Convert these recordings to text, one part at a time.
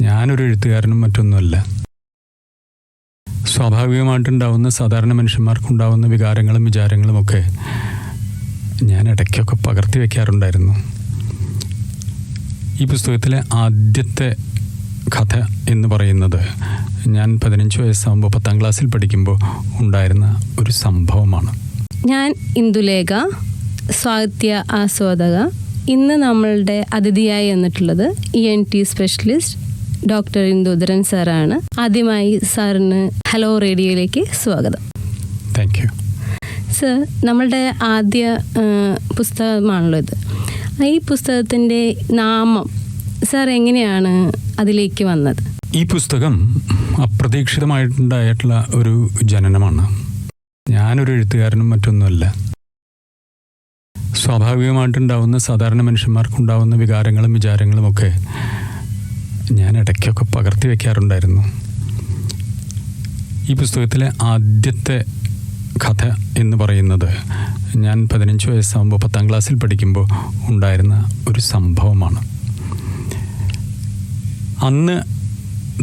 ഞാനൊരു എഴുത്തുകാരനും മറ്റൊന്നുമല്ല. സ്വാഭാവികമായിട്ടുണ്ടാവുന്ന സാധാരണ മനുഷ്യന്മാർക്കുണ്ടാവുന്ന വികാരങ്ങളും വിചാരങ്ങളും ഒക്കെ ഞാൻ ഇടയ്ക്കൊക്കെ പകർത്തി വയ്ക്കാറുണ്ടായിരുന്നു ഈ പുസ്തകത്തിലെ ആദ്യത്തെ കഥ എന്ന് പറയുന്നത് ഞാൻ പതിനഞ്ച് വയസ്സാകുമ്പോൾ പത്താം ക്ലാസ്സിൽ പഠിക്കുമ്പോൾ ഉണ്ടായിരുന്ന ഒരു സംഭവമാണ്. ഞാൻ ഇന്ദുലേഖ സാഹിത്യ ആസ്വാദക ഇന്ന് നമ്മളുടെ അതിഥിയായി വന്നിട്ടുള്ളത് E N T specialist doctor Indudharan സാറാണ്. ആദ്യമായി സാറിന് ഹലോ റേഡിയോയിലേക്ക് സ്വാഗതം. താങ്ക് യു സർ നമ്മളുടെ ആദ്യ പുസ്തകമാണല്ലോ ഇത്. ഈ പുസ്തകത്തിന്റെ നാമം സാർ എങ്ങനെയാണ് അതിലേക്ക് വന്നത്? ഈ പുസ്തകം അപ്രതീക്ഷിതമായിട്ടുണ്ടായിട്ടുള്ള ഒരു ജനനമാണ്. ഞാനൊരു എഴുത്തുകാരനും മറ്റൊന്നുമല്ല. സ്വാഭാവികമായിട്ടുണ്ടാവുന്ന സാധാരണ മനുഷ്യന്മാർക്കുണ്ടാവുന്ന വികാരങ്ങളും വിചാരങ്ങളും ഒക്കെ ഞാൻ ഇടയ്ക്കൊക്കെ പകർത്തി വയ്ക്കാറുണ്ടായിരുന്നു ഈ പുസ്തകത്തിലെ ആദ്യത്തെ കഥ എന്ന് പറയുന്നത് ഞാൻ പതിനഞ്ച് വയസ്സാകുമ്പോൾ പത്താം ക്ലാസ്സിൽ പഠിക്കുമ്പോൾ ഉണ്ടായിരുന്ന ഒരു സംഭവമാണ്. അന്ന്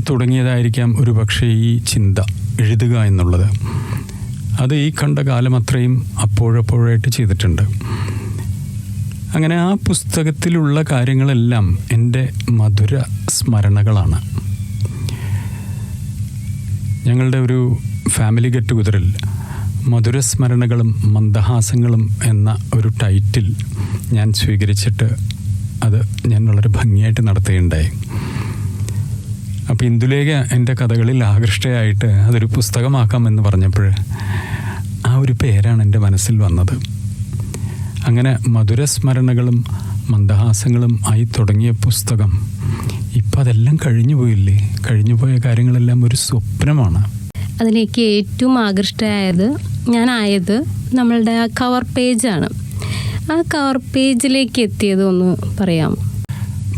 തുടങ്ങിയതായിരിക്കാം ഒരു പക്ഷേ ഈ ചിന്ത എഴുതുക എന്നുള്ളത്. അത് ഈ കണ്ട കാലം അത്രയും അപ്പോഴപ്പോഴായിട്ട് ചെയ്തിട്ടുണ്ട്. അങ്ങനെ ആ പുസ്തകത്തിലുള്ള കാര്യങ്ങളെല്ലാം എന്റെ മധുര സ്മരണകളാണ്. ഞങ്ങളുടെ ഒരു ഫാമിലി ഗെറ്റ് ടുഗതറിൽ മധുരസ്മരണകളും മന്ദഹാസങ്ങളും എന്ന ഒരു ടൈറ്റിൽ ഞാൻ സ്വീകരിച്ചിട്ട് അത് ഞാൻ വളരെ ഭംഗിയായിട്ട് നടത്തുകയുണ്ടായി. അപ്പോൾ ഇന്ദുലേഖ എന്റെ കഥകളിൽ ആകൃഷ്ടയായിട്ട് അതൊരു പുസ്തകമാക്കാമെന്ന് പറഞ്ഞപ്പോൾ ആ ഒരു പേരാണ് എന്റെ മനസ്സിൽ വന്നത്. അങ്ങനെ മധുരസ്മരണകളും മന്ദഹാസങ്ങളും ആയി തുടങ്ങിയ പുസ്തകം ഇപ്പം അതെല്ലാം കഴിഞ്ഞു പോയില്ലേ? കഴിഞ്ഞു പോയ കാര്യങ്ങളെല്ലാം ഒരു സ്വപ്നമാണ്. അതിലേക്ക് ഏറ്റവും ആകൃഷ്ടയായത് ഞാനായത് നമ്മളുടെ ആ കവർ പേജാണ് ആ കവർ പേജിലേക്ക് എത്തിയത് ഒന്ന് പറയാമോ?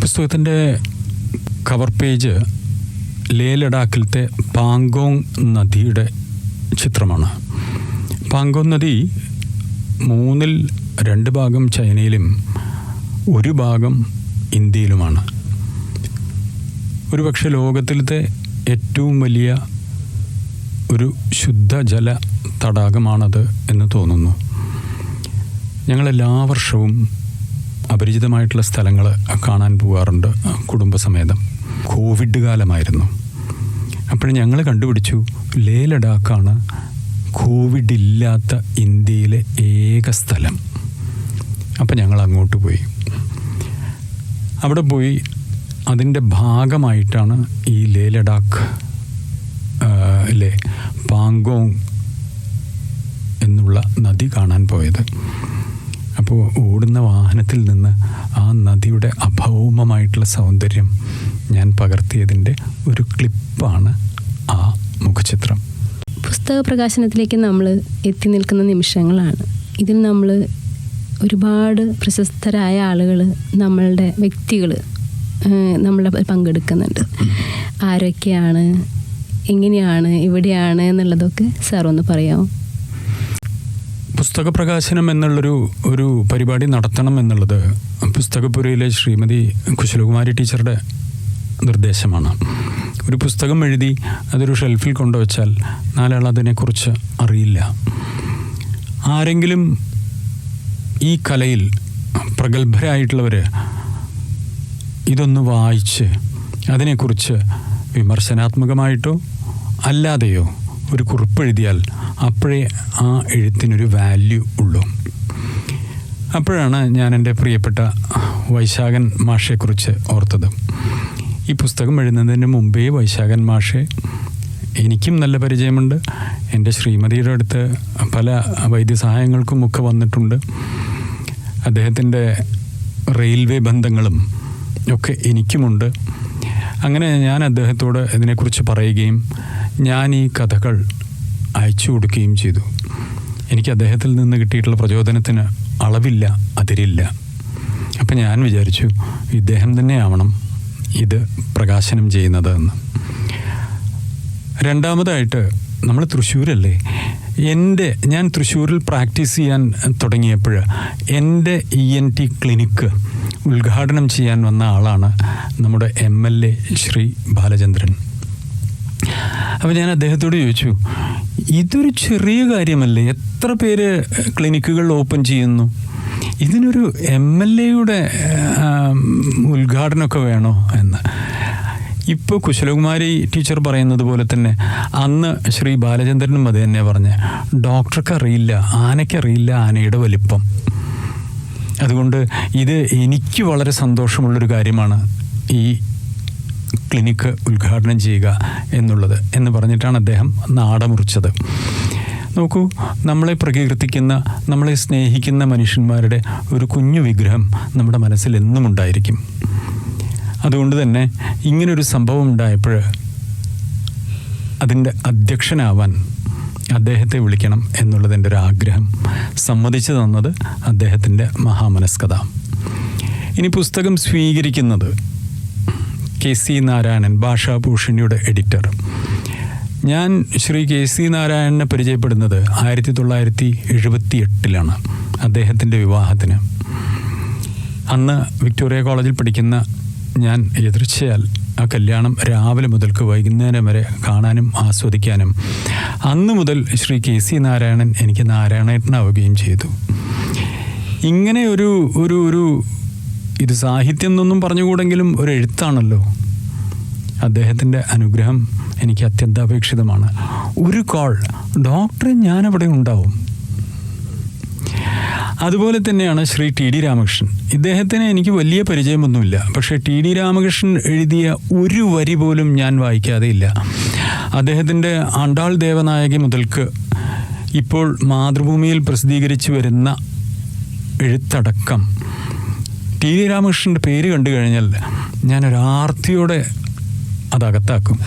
പുസ്തകത്തിന്റെ കവർ പേജ് ലേ ലഡാക്കിലത്തെ പാങ്കോങ് നദിയുടെ ചിത്രമാണ്. പാങ്കോങ് നദി മൂന്നിൽ രണ്ട് ഭാഗം ചൈനയിലും ഒരു ഭാഗം ഇന്ത്യയിലുമാണ്. ഒരുപക്ഷെ ലോകത്തിലത്തെ ഏറ്റവും വലിയ ഒരു ശുദ്ധജല തടാകമാണത് എന്ന് തോന്നുന്നു. ഞങ്ങൾ എല്ലാ വർഷവും അപരിചിതമായിട്ടുള്ള സ്ഥലങ്ങൾ കാണാൻ പോകാറുണ്ട് കുടുംബസമേതം. കോവിഡ് കാലമായിരുന്നു. അപ്പോൾ ഞങ്ങൾ കണ്ടുപിടിച്ചു ലേ ലഡാക്കാണ് കോവിഡ് ഇല്ലാത്ത ഇന്ത്യയിലെ ഏക സ്ഥലം. അപ്പം ഞങ്ങൾ അങ്ങോട്ട് പോയി. അവിടെ പോയി അതിന്റെ ഭാഗമായിട്ടാണ് ഈ ലേ ലഡാക്ക് ലേ പാങ്കോങ് എന്നുള്ള നദി കാണാൻ പോയത്. അപ്പോൾ ഓടുന്ന വാഹനത്തിൽ നിന്ന് ആ നദിയുടെ അഭൗമമായിട്ടുള്ള സൗന്ദര്യം ഞാൻ പകർത്തിയതിന്റെ ഒരു ക്ലിപ്പാണ് ആ മുഖചിത്രം. പുസ്തക പ്രകാശനത്തിലേക്ക് നമ്മൾ എത്തി നിൽക്കുന്ന നിമിഷങ്ങളാണ്. ഇതിൽ നമ്മൾ ഒരുപാട് പ്രശസ്തരായ ആളുകൾ നമ്മളുടെ വ്യക്തികൾ നമ്മളെ പങ്കെടുക്കുന്നുണ്ട്. ആരൊക്കെയാണ് എങ്ങനെയാണ് എവിടെയാണ് എന്നുള്ളതൊക്കെ സാർ ഒന്ന് പറയാമോ? പുസ്തക പ്രകാശനം എന്നുള്ളൊരു ഒരു പരിപാടി നടത്തണം എന്നുള്ളത് പുസ്തകപുരയിലെ ശ്രീമതി കുശലകുമാരി ടീച്ചറുടെ നിർദ്ദേശമാണ്. ഒരു പുസ്തകം എഴുതി അതൊരു ഷെൽഫിൽ കൊണ്ടുവച്ചാൽ നാലാൾ അതിനെക്കുറിച്ച് അറിയില്ല. ആരെങ്കിലും ഈ കലയിൽ പ്രഗത്ഭരായിട്ടുള്ളവർ ഇതൊന്ന് വായിച്ച് അതിനെക്കുറിച്ച് വിമർശനാത്മകമായിട്ടോ അല്ലാതെയോ ഒരു കുറിപ്പ് എഴുതിയാൽ അപ്പോഴേ ആ എഴുത്തിനൊരു വാല്യൂ ഉള്ളൂ. അപ്പോഴാണ് ഞാൻ എന്റെ പ്രിയപ്പെട്ട വൈശാഖൻ മാഷയെക്കുറിച്ച് ഓർത്തത്. ഈ പുസ്തകം എഴുതുന്നതിന് മുമ്പേ വൈശാഖൻ മാഷെ എനിക്കും നല്ല പരിചയമുണ്ട്. എന്റെ ശ്രീമതിയുടെ അടുത്ത് പല വൈദ്യസഹായങ്ങൾക്കും ഒക്കെ വന്നിട്ടുണ്ട്. അദ്ദേഹത്തിന്റെ റെയിൽവേ ബന്ധങ്ങളും ഒക്കെ എനിക്കുമുണ്ട്. അങ്ങനെ ഞാൻ അദ്ദേഹത്തോട് ഇതിനെക്കുറിച്ച് പറയുകയും ഞാൻ ഈ കഥകൾ അയച്ചു കൊടുക്കുകയും ചെയ്തു. എനിക്ക് അദ്ദേഹത്തിൽ നിന്ന് കിട്ടിയിട്ടുള്ള പ്രചോദനത്തിന് അളവില്ല അതിരില്ല. അപ്പം ഞാൻ വിചാരിച്ചു ഇദ്ദേഹം തന്നെയാവണം ഇത് പ്രകാശനം ചെയ്യുന്നത് എന്ന്. രണ്ടാമതായിട്ട് നമ്മൾ തൃശ്ശൂരല്ലേ? എന്റെ ഞാൻ തൃശ്ശൂരിൽ പ്രാക്ടീസ് ചെയ്യാൻ തുടങ്ങിയപ്പോൾ എന്റെ ഇ എൻ ടി ക്ലിനിക്ക് ഉദ്ഘാടനം ചെയ്യാൻ വന്ന ആളാണ് നമ്മുടെ M L A Shri Balachandran. അപ്പോൾ ഞാൻ അദ്ദേഹത്തോട് ചോദിച്ചു ഇതൊരു ചെറിയ കാര്യമല്ലേ? എത്ര പേര് ക്ലിനിക്കുകൾ ഓപ്പൺ ചെയ്യുന്നു? ഇതിനൊരു എം എൽ എയുടെ ഉദ്ഘാടനമൊക്കെ വേണോ? എന്ന്. ഇപ്പോൾ കുശലകുമാരി ടീച്ചർ പറയുന്നത് പോലെ തന്നെ അന്ന് ശ്രീ ബാലചന്ദ്രനും അത് തന്നെ പറഞ്ഞ്. ഡോക്ടർക്ക് അറിയില്ല ആനയ്ക്കറിയില്ല ആനയുടെ വലിപ്പം. അതുകൊണ്ട് ഇത് എനിക്ക് വളരെ സന്തോഷമുള്ളൊരു കാര്യമാണ് ഈ ക്ലിനിക്ക് ഉദ്ഘാടനം ചെയ്യുക എന്നുള്ളത് എന്ന് പറഞ്ഞിട്ടാണ് അദ്ദേഹം നാടമുറിച്ചത്. നോക്കൂ നമ്മളെ പ്രകീർത്തിക്കുന്ന നമ്മളെ സ്നേഹിക്കുന്ന മനുഷ്യന്മാരുടെ ഒരു കുഞ്ഞു വിഗ്രഹം നമ്മുടെ മനസ്സിൽ എന്നും ഉണ്ടായിരിക്കും. അതുകൊണ്ട് തന്നെ ഇങ്ങനൊരു സംഭവം ഉണ്ടായപ്പോൾ അതിന്റെ അധ്യക്ഷനാവാൻ അദ്ദേഹത്തെ വിളിക്കണം എന്നുള്ളത് എന്റെ ഒരു ആഗ്രഹം. സമ്മതിച്ചു തന്നത് അദ്ദേഹത്തിന്റെ മഹാമനസ്കഥ ഇനി പുസ്തകം സ്വീകരിക്കുന്നത് കെ സി നാരായണൻ ഭാഷാഭൂഷണിയുടെ എഡിറ്റർ. ഞാൻ ശ്രീ കെ സി നാരായണനെ പരിചയപ്പെടുന്നത് ആയിരത്തി തൊള്ളായിരത്തി എഴുപത്തി എട്ടിലാണ് അദ്ദേഹത്തിന്റെ വിവാഹത്തിന്. അന്ന് വിക്ടോറിയ കോളേജിൽ പഠിക്കുന്ന ഞാൻ എതിർച്ചയാൽ ആ കല്യാണം രാവിലെ മുതൽക്ക് വൈകുന്നേരം വരെ കാണാനും ആസ്വദിക്കാനും അന്ന് മുതൽ ശ്രീ കെ സി നാരായണൻ എനിക്ക് നാരായണേട്ടനാവുകയും ചെയ്തു. ഇങ്ങനെ ഒരു ഒരു ഒരു ഇത് സാഹിത്യം എന്നൊന്നും പറഞ്ഞുകൂടെങ്കിലും ഒരു എഴുത്താണല്ലോ. അദ്ദേഹത്തിന്റെ അനുഗ്രഹം എനിക്ക് അത്യന്താപേക്ഷിതമാണ്. ഒരു കോൾ ഡോക്ടറെ ഞാനവിടെ ഉണ്ടാവും. അതുപോലെ തന്നെയാണ് ശ്രീ ടി ഡി രാമകൃഷ്ണൻ. ഇദ്ദേഹത്തിന് എനിക്ക് വലിയ പരിചയമൊന്നുമില്ല. പക്ഷേ ടി ഡി രാമകൃഷ്ണൻ എഴുതിയ ഒരു വരി പോലും ഞാൻ വായിക്കാതെ ഇല്ല. അദ്ദേഹത്തിന്റെ ആണ്ടാൾ ദേവനായകി മുതൽക്ക് ഇപ്പോൾ മാതൃഭൂമിയിൽ പ്രസിദ്ധീകരിച്ചു വരുന്ന എഴുത്തടക്കം. ടി വി രാമകൃഷ്ണന്റെ പേര് കണ്ടു കഴിഞ്ഞാൽ ഞാനൊരാർത്തിയോടെ അതകത്താക്കും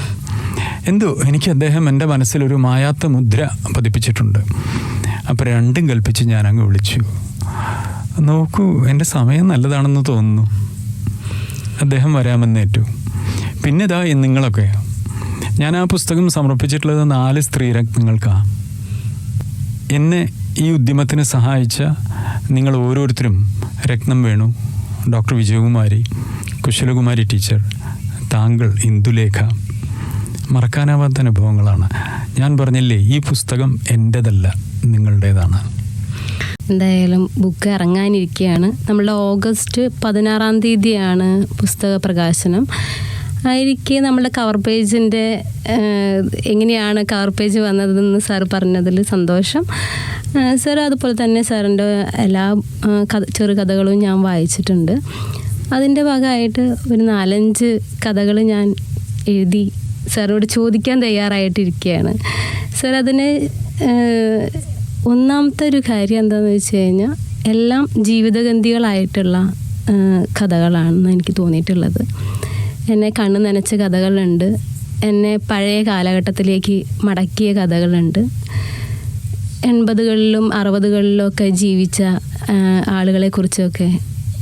എന്തോ എനിക്ക് അദ്ദേഹം എന്റെ മനസ്സിലൊരു മായാത്ത മുദ്ര പതിപ്പിച്ചിട്ടുണ്ട്. അപ്പോൾ രണ്ടും കൽപ്പിച്ച് ഞാൻ അങ്ങ് വിളിച്ചു. നോക്കൂ എന്റെ സമയം നല്ലതാണെന്ന് തോന്നുന്നു. അദ്ദേഹം വരാമെന്നേറ്റു പിന്നെ ഇതാ നിങ്ങളൊക്കെ. ഞാൻ ആ പുസ്തകം സമർപ്പിച്ചിട്ടുള്ളത് നാല് സ്ത്രീരത്നങ്ങൾക്കാണ് എന്നെ ഈ ഉദ്യമത്തിന് സഹായിച്ച നിങ്ങൾ ഓരോരുത്തരും രത്നം വേണു. ഡോക്ടർ വിജയകുമാരി കുശലകുമാരി ടീച്ചർ താങ്കൾ ഇന്ദുലേഖ. മറക്കാനാവാത്ത അനുഭവങ്ങളാണ്. ഞാൻ പറഞ്ഞില്ലേ ഈ പുസ്തകം എന്റെതല്ല നിങ്ങളുടേതാണ്. എന്തായാലും ബുക്ക് ഇറങ്ങാനിരിക്കുകയാണ് നമ്മളുടെ ഓഗസ്റ്റ് പതിനാറാം തീയതിയാണ് പുസ്തക പ്രകാശനം. ആയിരിക്കെ നമ്മുടെ കവർ പേജിന്റെ എങ്ങനെയാണ് കവർ പേജ് വന്നതെന്ന് സാർ പറഞ്ഞതിൽ സന്തോഷം. സാർ അതുപോലെ തന്നെ സാറിന്റെ എല്ലാ കഥ ചെറുകഥകളും ഞാൻ വായിച്ചിട്ടുണ്ട്. അതിന്റെ ഭാഗമായിട്ട് ഒരു നാലഞ്ച് കഥകൾ ഞാൻ എഴുതി സാറോട് ചോദിക്കാൻ തയ്യാറായിട്ടിരിക്കുകയാണ് സാർ അതിന് ഒന്നാമത്തെ ഒരു കാര്യം എന്താണെന്ന് വെച്ച് കഴിഞ്ഞാൽ എല്ലാം ജീവിതഗന്ധികളായിട്ടുള്ള കഥകളാണെന്ന് എനിക്ക് തോന്നിയിട്ടുള്ളത്. എന്നെ കണ്ണ് നനച്ച കഥകളുണ്ട്. എന്നെ പഴയ കാലഘട്ടത്തിലേക്ക് മടക്കിയ കഥകളുണ്ട്. എൺപതുകളിലും അറുപതുകളിലും ഒക്കെ ജീവിച്ച ആളുകളെ ആളുകളെക്കുറിച്ചൊക്കെ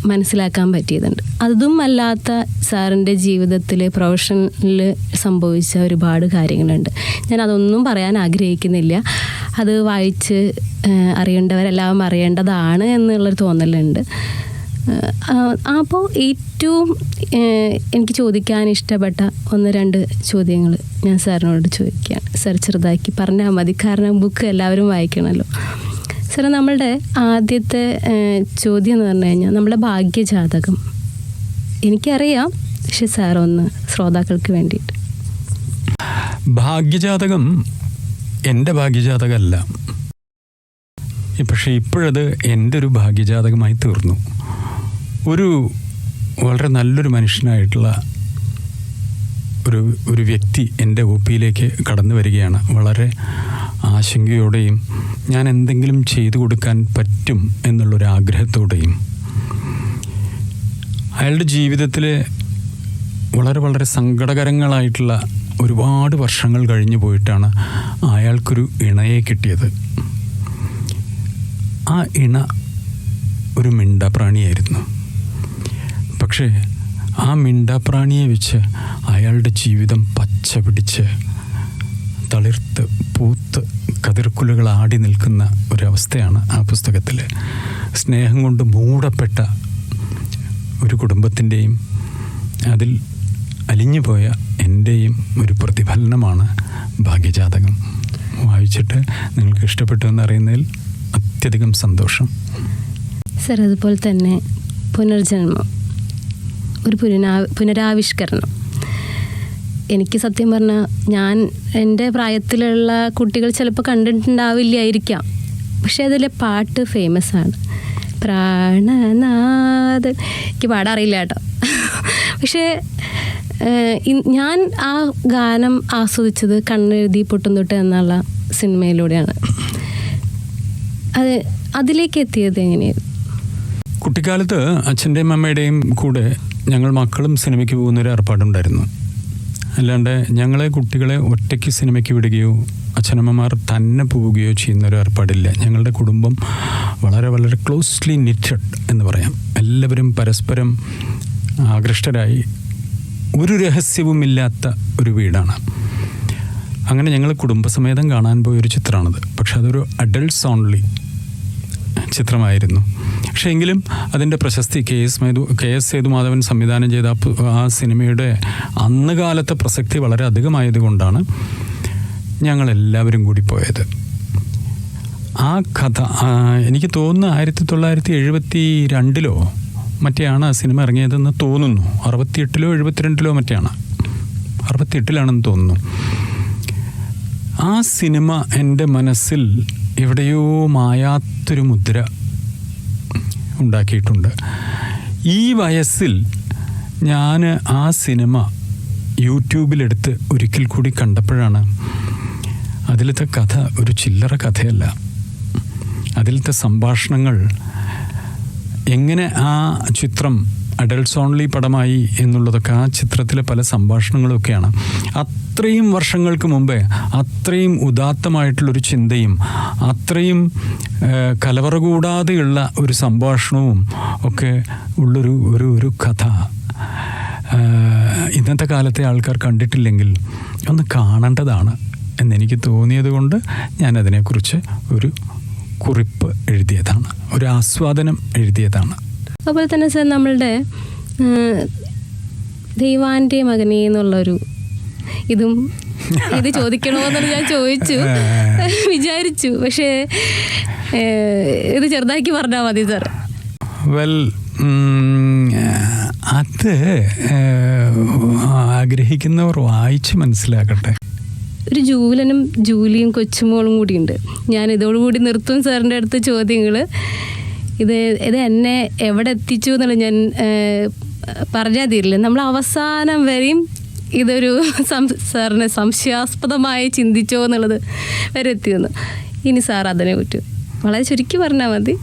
മനസ്സിലാക്കാൻ പറ്റിയതുണ്ട്. അതും അല്ലാത്ത സാറിന്റെ ജീവിതത്തിൽ പ്രൊഫഷനിൽ സംഭവിച്ച ഒരുപാട് കാര്യങ്ങളുണ്ട്. ഞാൻ അതൊന്നും പറയാൻ ആഗ്രഹിക്കുന്നില്ല. അത് വായിച്ച് അറിയേണ്ടവരെല്ലാം അറിയേണ്ടതാണ് എന്നുള്ളൊരു തോന്നലുണ്ട്. അപ്പോൾ ഏറ്റവും എനിക്ക് ചോദിക്കാൻ ഇഷ്ടപ്പെട്ട ഒന്ന് രണ്ട് ചോദ്യങ്ങൾ ഞാൻ സാറിനോട് ചോദിക്കുകയാണ്. സാർ ചെറുതാക്കി പറഞ്ഞാൽ മതി. കാരണം ബുക്ക് എല്ലാവരും വായിക്കണമല്ലോ. സാർ നമ്മളുടെ ആദ്യത്തെ ചോദ്യം എന്ന് പറഞ്ഞു കഴിഞ്ഞാൽ നമ്മുടെ ഭാഗ്യജാതകം. എനിക്കറിയാം പക്ഷെ സാർ ഒന്ന് ശ്രോതാക്കൾക്ക് വേണ്ടിയിട്ട്. ഭാഗ്യജാതകം എന്റെ ഭാഗ്യജാതകമല്ല. പക്ഷേ ഇപ്പോഴത് എന്റെ ഒരു ഭാഗ്യജാതകമായി തീർന്നു. ഒരു വളരെ നല്ലൊരു മനുഷ്യനായിട്ടുള്ള ഒരു ഒരു വ്യക്തി എന്റെ ഒ പിയിലേക്ക് കടന്നു വരികയാണ്. വളരെ ആശങ്കയോടെയും ഞാൻ എന്തെങ്കിലും ചെയ്തു കൊടുക്കാൻ പറ്റും എന്നുള്ളൊരാഗ്രഹത്തോടെയും. അയാളുടെ ജീവിതത്തിലെ വളരെ വളരെ സങ്കടകരങ്ങളായിട്ടുള്ള ഒരുപാട് വർഷങ്ങൾ കഴിഞ്ഞു പോയിട്ടാണ് അയാൾക്കൊരു ഇണയെ കിട്ടിയത്. ആ ഇണ ഒരു മിണ്ടാപ്രാണിയായിരുന്നു. പക്ഷേ ആ മിണ്ടാപ്രാണിയെ വെച്ച് അയാളുടെ ജീവിതം പച്ച പിടിച്ച് തളിർത്ത് പൂത്ത് കതിർക്കുലുകൾ ആടി നിൽക്കുന്ന ഒരവസ്ഥയാണ് ആ പുസ്തകത്തിൽ. സ്നേഹം കൊണ്ട് മൂടപ്പെട്ട ഒരു കുടുംബത്തിന്റെയും അതിൽ അലിഞ്ഞുപോയ എന്റെയും ഒരു പ്രതിഫലനമാണ് ഭാഗ്യജാതകം. വായിച്ചിട്ട് നിങ്ങൾക്ക് ഇഷ്ടപ്പെട്ടു എന്നറിയുന്നതിൽ അത്യധികം സന്തോഷം. സർ അതുപോലെ തന്നെ പുനർജന്മം. ഒരു പുനരാ പുനരാവിഷ്കരണം. എനിക്ക് സത്യം പറഞ്ഞാൽ ഞാൻ എന്റെ പ്രായത്തിലുള്ള കുട്ടികൾ ചിലപ്പോൾ കണ്ടിട്ടുണ്ടാവില്ലായിരിക്കാം. പക്ഷേ അതിലെ പാട്ട് ഫേമസ് ആണ്. പ്രാണനാഥൻ എനിക്ക് പാടാറിയില്ല കേട്ടോ. പക്ഷേ ഞാൻ ആ ഗാനം ആസ്വദിച്ചത് കണ്ണെഴുതി പൊട്ടും തൊട്ട് എന്നുള്ള സിനിമയിലൂടെയാണ്. അത് അതിലേക്ക് എത്തിയത് എങ്ങനെയായിരുന്നു? കുട്ടിക്കാലത്ത് അച്ഛന്റെയും അമ്മയുടെയും കൂടെ ഞങ്ങൾ മക്കളും സിനിമയ്ക്ക് പോകുന്നൊരു ഏർപ്പാടുണ്ടായിരുന്നു. അല്ലാണ്ട് ഞങ്ങളെ കുട്ടികളെ ഒറ്റയ്ക്ക് സിനിമയ്ക്ക് വിടുകയോ അച്ഛനമ്മമാർ തന്നെ പോവുകയോ ചെയ്യുന്ന ഒരു ഏർപ്പാടില്ല. ഞങ്ങളുടെ കുടുംബം വളരെ വളരെ ക്ലോസ്ലി നിറ്റഡ് എന്ന് പറയാം. എല്ലാവരും പരസ്പരം ആകൃഷ്ടരായി ഒരു രഹസ്യവുമില്ലാത്ത ഒരു വീടാണ്. അങ്ങനെ ഞങ്ങൾ കുടുംബസമേതം കാണാൻ പോയൊരു ചിത്രമാണത്. പക്ഷെ അതൊരു അഡൾട്ട്സ് ഓൺലി ചിത്രമായിരുന്നു. പക്ഷേ എങ്കിലും അതിന്റെ പ്രശസ്തി K S Methu K S Sethumadhavan സംവിധാനം ചെയ്ത ആ സിനിമയുടെ അന്ന് കാലത്തെ പ്രസക്തി വളരെ അധികമായതുകൊണ്ടാണ് ഞങ്ങളെല്ലാവരും കൂടി പോയത്. ആ കഥ എനിക്ക് തോന്നുന്നു ആയിരത്തി തൊള്ളായിരത്തി എഴുപത്തി രണ്ടിലോ മറ്റെയാണ് ആ സിനിമ ഇറങ്ങിയതെന്ന് തോന്നുന്നു. അറുപത്തിയെട്ടിലോ എഴുപത്തിരണ്ടിലോ മറ്റെയാണ്. അറുപത്തിയെട്ടിലാണെന്ന് തോന്നുന്നു. ആ സിനിമ എന്റെ മനസ്സിൽ എവിടെയോ മായാത്തൊരു മുദ്ര ഉണ്ടാക്കിയിട്ടുണ്ട്. ഈ വയസ്സിൽ ഞാൻ ആ സിനിമ യൂട്യൂബിലെടുത്ത് ഒരിക്കൽ കൂടി കണ്ടപ്പോഴാണ് അതിലത്തെ കഥ ഒരു ചില്ലറ കഥയല്ല. അതിലത്തെ സംഭാഷണങ്ങൾ എങ്ങനെ ആ ചിത്രം അഡൽട്സ് ഓൺലി പടമായി എന്നുള്ളതൊക്കെ ആ ചിത്രത്തിലെ പല സംഭാഷണങ്ങളൊക്കെയാണ്. അത്രയും വർഷങ്ങൾക്ക് മുമ്പേ അത്രയും ഉദാത്തമായിട്ടുള്ളൊരു ചിന്തയും അത്രയും കലവറ കൂടാതെയുള്ള ഒരു സംഭാഷണവും ഒക്കെ ഉള്ളൊരു ഒരു ഒരു കഥ. ഇന്നത്തെ കാലത്തെ ആൾക്കാർ കണ്ടിട്ടില്ലെങ്കിൽ ഒന്ന് കാണേണ്ടതാണ് എന്നെനിക്ക് തോന്നിയത് കൊണ്ട് ഞാൻ അതിനെക്കുറിച്ച് ഒരു കുറിപ്പ് എഴുതിയതാണ്. ഒരു ആസ്വാദനം എഴുതിയതാണ്. അതുപോലെ തന്നെ സാർ നമ്മളുടെ ദൈവാന്റെ മകനെ എന്നുള്ളൊരു ഇതും ഇത് ചോദിക്കണമെന്നാണ് ഞാൻ ചോദിച്ചു. വിചാരിച്ചു. പക്ഷേ ഇത് ചെറുതാക്കി പറഞ്ഞാൽ മതി സാർ. വെൽ അത് ആഗ്രഹിക്കുന്നവർ വായിച്ച് മനസ്സിലാക്കട്ടെ. ഒരു ജൂലനും ജൂലിയും കൊച്ചുമോളും കൂടിയുണ്ട്. ഞാൻ ഇതോടുകൂടി നിർത്തും സാറിന്റെ അടുത്ത് ചോദ്യങ്ങൾ ഇത് ഇത് എന്നെ എവിടെ എത്തിച്ചു എന്നുള്ള ഞാൻ പറഞ്ഞാൽ തീരില്ല നമ്മൾ അവസാനം വരെയും ഇതൊരു സം സാറിനെ സംശയാസ്പദമായി ചിന്തിച്ചോ എന്നുള്ളത് വരെ എത്തിയെന്ന് ഇനി സാർ അതിനെ പറ്റും വളരെ ചുരുക്കി പറഞ്ഞാൽ മതി.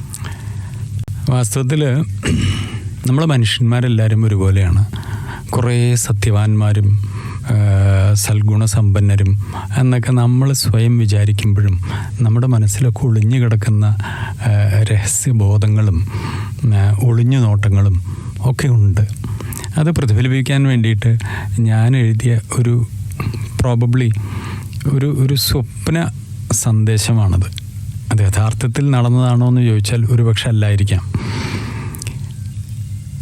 വാസ്തവത്തിൽ നമ്മൾ മനുഷ്യന്മാരെല്ലാവരും ഒരുപോലെയാണ്. കുറേ സത്യവാന്മാരും സൽഗുണസമ്പന്നരും എന്നൊക്കെ നമ്മൾ സ്വയം വിചാരിക്കുമ്പോഴും നമ്മുടെ മനസ്സിലൊക്കെ ഒളിഞ്ഞു കിടക്കുന്ന രഹസ്യബോധങ്ങളും ഒളിഞ്ഞു നോട്ടങ്ങളും ഒക്കെ ഉണ്ട്. അത് പ്രതിഫലിപ്പിക്കാൻ വേണ്ടിയിട്ട് ഞാൻ എഴുതിയ ഒരു പ്രോബബ്ലി ഒരു ഒരു സ്വപ്ന സന്ദേശമാണത്. അത് യഥാർത്ഥത്തിൽ നടന്നതാണോ എന്ന് ചോദിച്ചാൽ ഒരുപക്ഷെ അല്ലായിരിക്കാം.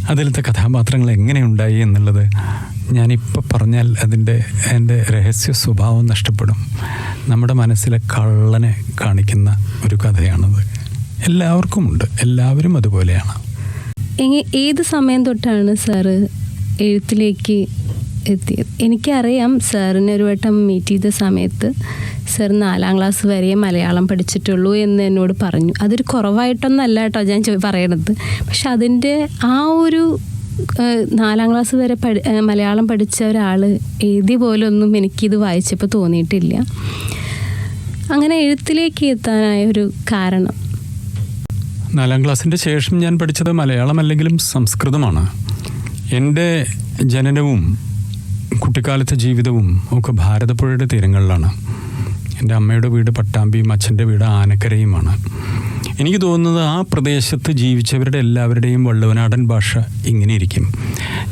അതിലത്തെ കഥാപാത്രങ്ങൾ എങ്ങനെയുണ്ടായി എന്നുള്ളത് ഞാനിപ്പോൾ പറഞ്ഞാൽ അതിന്റെ എന്റെ രഹസ്യ സ്വഭാവം നഷ്ടപ്പെടും. നമ്മുടെ മനസ്സിലെ കള്ളനെ കാണിക്കുന്ന ഒരു കഥയാണത്. എല്ലാവർക്കുമുണ്ട്. എല്ലാവരും അതുപോലെയാണ്. ഏത് സമയം തൊട്ടാണ് സാറ് എഴുത്തിലേക്ക് എത്തിയത്? എനിക്കറിയാം സാറിനെ ഒരു വട്ടം മീറ്റ് ചെയ്ത സമയത്ത് സാർ നാലാം ക്ലാസ് വരെ മലയാളം പഠിച്ചിട്ടുള്ളൂ എന്ന് എന്നോട് പറഞ്ഞു. അതൊരു കുറവായിട്ടൊന്നല്ല കേട്ടോ ഞാൻ പറയണത്. പക്ഷെ അതിന്റെ ആ ഒരു നാലാം ക്ലാസ് വരെ പഠി മലയാളം പഠിച്ച ഒരാൾ എഴുതി പോലൊന്നും എനിക്കിത് വായിച്ചപ്പോൾ തോന്നിയിട്ടില്ല. അങ്ങനെ എഴുത്തിലേക്ക് എത്താനായ ഒരു കാരണം. നാലാം ക്ലാസ്സിന്റെ ശേഷം ഞാൻ പഠിച്ചത് മലയാളം അല്ലെങ്കിലും സംസ്കൃതമാണ്. എന്റെ ജനനവും കുട്ടിക്കാലത്തെ ജീവിതവും ഒക്കെ ഭാരതപ്പുഴയുടെ തീരങ്ങളിലാണ്. എന്റെ അമ്മയുടെ വീട് പട്ടാമ്പിയും അച്ഛന്റെ വീട് ആനക്കരയുമാണ്. എനിക്ക് തോന്നുന്നത് ആ പ്രദേശത്ത് ജീവിച്ചവരുടെ എല്ലാവരുടെയും വള്ളുവനാടൻ ഭാഷ ഇങ്ങനെ ഇരിക്കും.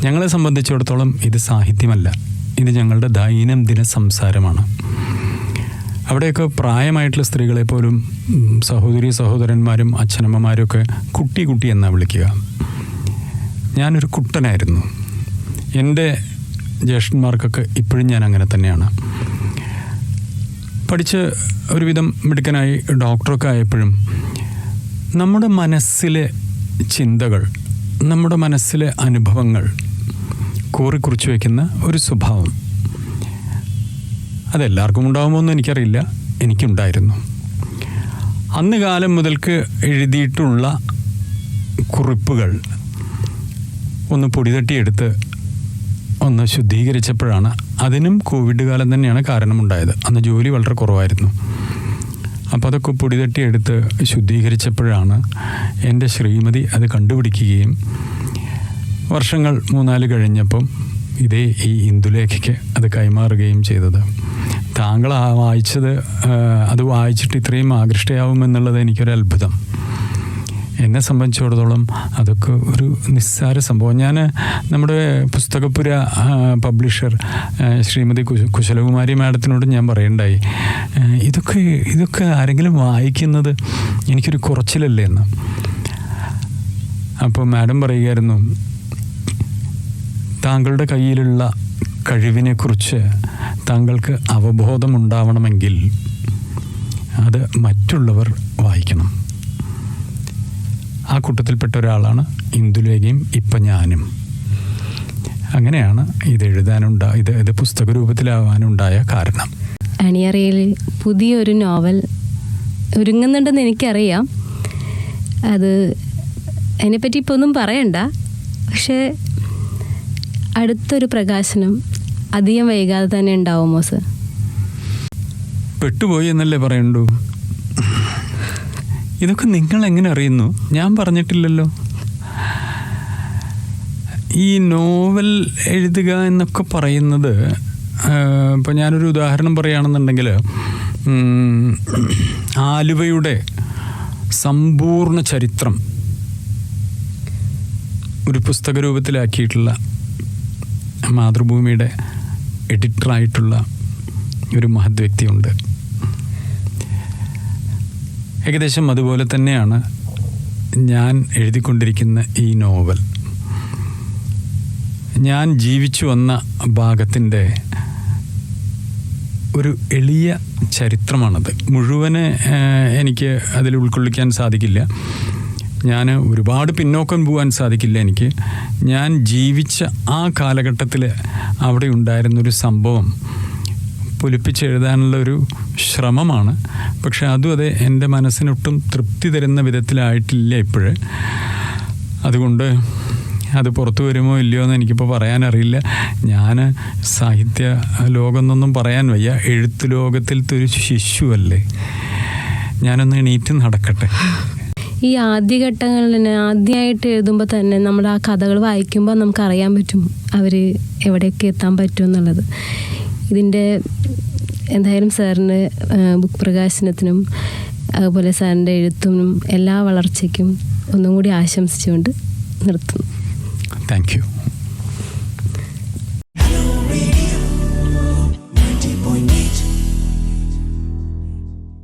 ഞങ്ങളെ സംബന്ധിച്ചിടത്തോളം ഇത് സാഹിത്യമല്ല. ഇത് ഞങ്ങളുടെ ദൈനംദിന സംസാരമാണ്. അവിടെയൊക്കെ പ്രായമായിട്ടുള്ള സ്ത്രീകളെ പോലും സഹോദരി സഹോദരന്മാരും അച്ഛനമ്മമാരും ഒക്കെ കുട്ടി കുട്ടി എന്നാണ് വിളിക്കുക. ഞാനൊരു കുട്ടനായിരുന്നു. എന്റെ ജ്യേഷ്ഠന്മാർക്കൊക്കെ ഇപ്പോഴും ഞാൻ അങ്ങനെ തന്നെയാണ്. പഠിച്ച് ഒരുവിധം മിടുക്കനായി ഡോക്ടറൊക്കെ ആയപ്പോഴും നമ്മുടെ മനസ്സിലെ ചിന്തകൾ നമ്മുടെ മനസ്സിലെ അനുഭവങ്ങൾ കോറിക്കുറിച്ച് വയ്ക്കുന്ന ഒരു സ്വഭാവം അതെല്ലാവർക്കും ഉണ്ടാകുമോ എന്ന് എനിക്കറിയില്ല. എനിക്കുണ്ടായിരുന്നു. അന്ന് കാലം മുതൽക്ക് എഴുതിയിട്ടുള്ള കുറിപ്പുകൾ ഒന്ന് പൊടിതട്ടിയെടുത്ത് ഒന്ന് ശുദ്ധീകരിച്ചപ്പോഴാണ് അതിനും കോവിഡ് കാലം തന്നെയാണ് കാരണമുണ്ടായത്. അന്ന് ജോലി വളരെ കുറവായിരുന്നു. അപ്പോൾ അതൊക്കെ പൊടി തട്ടിയെടുത്ത് ശുദ്ധീകരിച്ചപ്പോഴാണ് എന്റെ ശ്രീമതി അത് കണ്ടുപിടിക്കുകയും വർഷങ്ങൾ മൂന്നാൽ കഴിഞ്ഞപ്പം ഇതേ ഈ ഇന്ദുലേഖയ്ക്ക് അത് കൈമാറുകയും ചെയ്തത്. താങ്കൾ ആ വായിച്ചത് അത് വായിച്ചിട്ട് ഇത്രയും ആകൃഷ്ടയാവുമെന്നുള്ളത് എനിക്കൊരു അത്ഭുതം എന്നെ സംബന്ധിച്ചിടത്തോളം അതൊക്കെ ഒരു നിസ്സാര സംഭവം. ഞാൻ നമ്മുടെ പുസ്തകപ്പുര പബ്ലിഷർ ശ്രീമതി കുശ കുശലകുമാരി മാഡത്തിനോട് ഞാൻ പറയണ്ടായി. ഇതൊക്കെ ഇതൊക്കെ ആരെങ്കിലും വായിക്കുന്നത് എനിക്കൊരു കുറച്ചിലല്ലേ എന്ന്. അപ്പോൾ മാഡം പറയുകയായിരുന്നു താങ്കളുടെ കയ്യിലുള്ള കഴിവിനെക്കുറിച്ച് താങ്കൾക്ക് അവബോധമുണ്ടാവണമെങ്കിൽ അത് മറ്റുള്ളവർ വായിക്കണം. ആ കൂട്ടത്തിൽപ്പെട്ട ഒരാളാണ് ഇന്ദുലേഖയും ഇപ്പം ഞാനും. അങ്ങനെയാണ് ഇത് എഴുതാനുണ്ടാ ഇത് ഇത് പുസ്തക രൂപത്തിലാവാനുണ്ടായ കാരണം. അണിയറയിൽ പുതിയൊരു നോവൽ ഒരുങ്ങുന്നുണ്ടെന്ന് എനിക്കറിയാം. അത് അതിനെപ്പറ്റി ഇപ്പോൾ ഒന്നും പറയണ്ട. പക്ഷേ അടുത്തൊരു പ്രകാശനം അധികം വൈകാതെ തന്നെ ഉണ്ടാവുമോ സർ? പെട്ടുപോയി എന്നല്ലേ പറയണ്ടു? ഇതൊക്കെ നിങ്ങൾ എങ്ങനെ അറിയുന്നു? ഞാൻ പറഞ്ഞിട്ടില്ലല്ലോ. ഈ നോവൽ എഴുതുക എന്നൊക്കെ പറയുന്നത് ഇപ്പം ഞാനൊരു ഉദാഹരണം പറയുകയാണെന്നുണ്ടെങ്കിൽ ആലുവയുടെ സമ്പൂർണ ചരിത്രം ഒരു പുസ്തക രൂപത്തിലാക്കിയിട്ടുള്ള മാതൃഭൂമിയുടെ എഡിറ്ററായിട്ടുള്ള ഒരു മഹത് വ്യക്തിയുണ്ട്. ഏകദേശം അതുപോലെ തന്നെയാണ് ഞാൻ എഴുതിക്കൊണ്ടിരിക്കുന്ന ഈ നോവൽ. ഞാൻ ജീവിച്ചു വന്ന ഭാഗത്തിന്റെ ഒരു എളിയ ചരിത്രമാണത്. മുഴുവൻ എനിക്ക് അതിൽ ഉൾക്കൊള്ളിക്കാൻ സാധിക്കില്ല. ഞാൻ ഒരുപാട് പിന്നോക്കം പോകാൻ സാധിക്കില്ല എനിക്ക്. ഞാൻ ജീവിച്ച ആ കാലഘട്ടത്തിൽ അവിടെ ഉണ്ടായിരുന്നൊരു സംഭവം. പൊലിപ്പിച്ചെഴുതാനുള്ള ഒരു ശ്രമമാണ്. പക്ഷെ അതും അതെ എന്റെ മനസ്സിനൊട്ടും തൃപ്തി തരുന്ന വിധത്തിലായിട്ടില്ല ഇപ്പോഴ്. അതുകൊണ്ട് അത് പുറത്തു വരുമോ ഇല്ലയോ എന്ന് എനിക്കിപ്പോൾ പറയാനറിയില്ല. ഞാൻ സാഹിത്യ ലോകം എന്നൊന്നും പറയാൻ വയ്യ. എഴുത്ത് ലോകത്തിലത്തെ ഒരു ശിശുവല്ലേ. ഞാനൊന്ന് എണീറ്റ് നടക്കട്ടെ. ഈ ആദ്യഘട്ടങ്ങളിൽ തന്നെ ആദ്യമായിട്ട് എഴുതുമ്പോൾ തന്നെ നമ്മൾ ആ കഥകൾ വായിക്കുമ്പോൾ നമുക്കറിയാൻ പറ്റും അവർ എവിടെയൊക്കെ എത്താൻ പറ്റും എന്നുള്ളത്. ഇതിന്റെ എന്തായാലും സാറിന് ബുക്ക് പ്രകാശനത്തിനും അതുപോലെ സാറിന്റെ എഴുത്തിനും എല്ലാ വളർച്ചയ്ക്കും ഒന്നും കൂടി ആശംസിച്ചുകൊണ്ട് നിർത്തുന്നു. Thank you